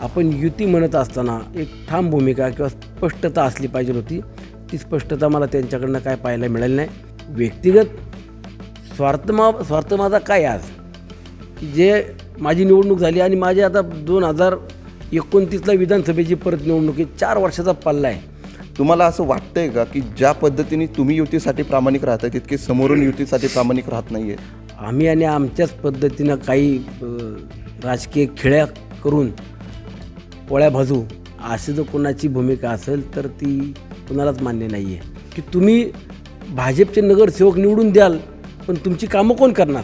आपण युती म्हणत असताना एक ठाम भूमिका किंवा स्पष्टता असली पाहिजे होती. ती स्पष्टता मला त्यांच्याकडनं काय पाहायला मिळाली नाही. व्यक्तिगत स्वार्थ मा स्वार्थ माझा काय आज? की जे माझी निवडणूक झाली आणि माझी आता दोन हजार एकोणतीसला विधानसभेची परत निवडणूक आहे चार वर्षाचा पल्ला आहे. तुम्हाला असं वाटतंय का की ज्या पद्धतीने तुम्ही युतीसाठी प्रामाणिक राहता तितके समोरून युतीसाठी प्रामाणिक राहत नाहीये? आम्ही आणि आमच्याच पद्धतीनं काही राजकीय खेळ्या करून पोळ्या भाजू अशी जर कोणाची भूमिका असेल तर ती कुणालाच मान्य नाही आहे की तुम्ही भाजपचे नगरसेवक निवडून द्याल पण तुमची कामं कोण करणार?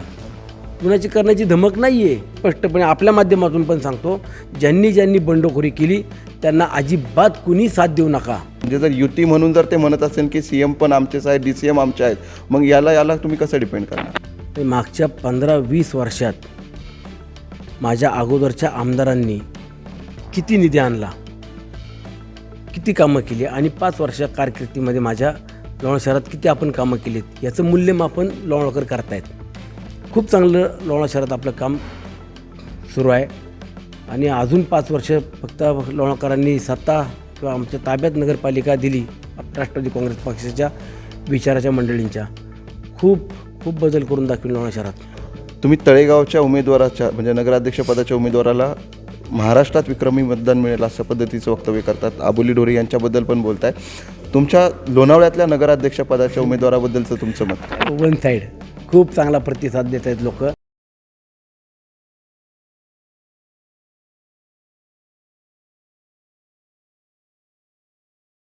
कुणाची करण्याची धमक नाही आहे स्पष्टपणे आपल्या माध्यमातून पण सांगतो ज्यांनी ज्यांनी बंडखोरी केली त्यांना अजिबात कुणी साथ देऊ नका. म्हणजे जर युती म्हणून जर ते म्हणत असेल की सी एम पण आमचेच आहेत डी सी एम आमचे आहेत मग याला याला तुम्ही कसं डिपेंड करणार? ते मागच्या पंधरा वीस वर्षात माझ्या अगोदरच्या आमदारांनी किती निधी आणला? किती कामं केली? आणि पाच वर्ष कारकिर्दीमध्ये माझ्या लोणार शहरात किती आपण कामं केलीत? याचं मूल्यमापन लोणावळकर करतायत. खूप चांगलं लोणार शहरात आपलं काम सुरू आहे. आणि अजून पाच वर्ष फक्त लोणावळकरांनी सत्ता किंवा आमच्या ताब्यात नगरपालिका दिली राष्ट्रवादी काँग्रेस पक्षाच्या विचाराच्या मंडळींच्या. खूप खूप बदल करून दाखवेल लोणार शहरात. तुम्ही तळेगावच्या उमेदवाराच्या म्हणजे नगराध्यक्षपदाच्या उमेदवाराला महाराष्ट्रात विक्रमी मतदान मिळेल अशा पद्धतीचं वक्तव्य करतात. आबोली डोरे यांच्याबद्दल पण बोलत आहेत तुमच्या लोणावळ्यातल्या नगराध्यक्षपदाच्या उमेदवाराबद्दलचं तुमचं मत? वन साईड खूप चांगला प्रतिसाद देत आहेत लोक.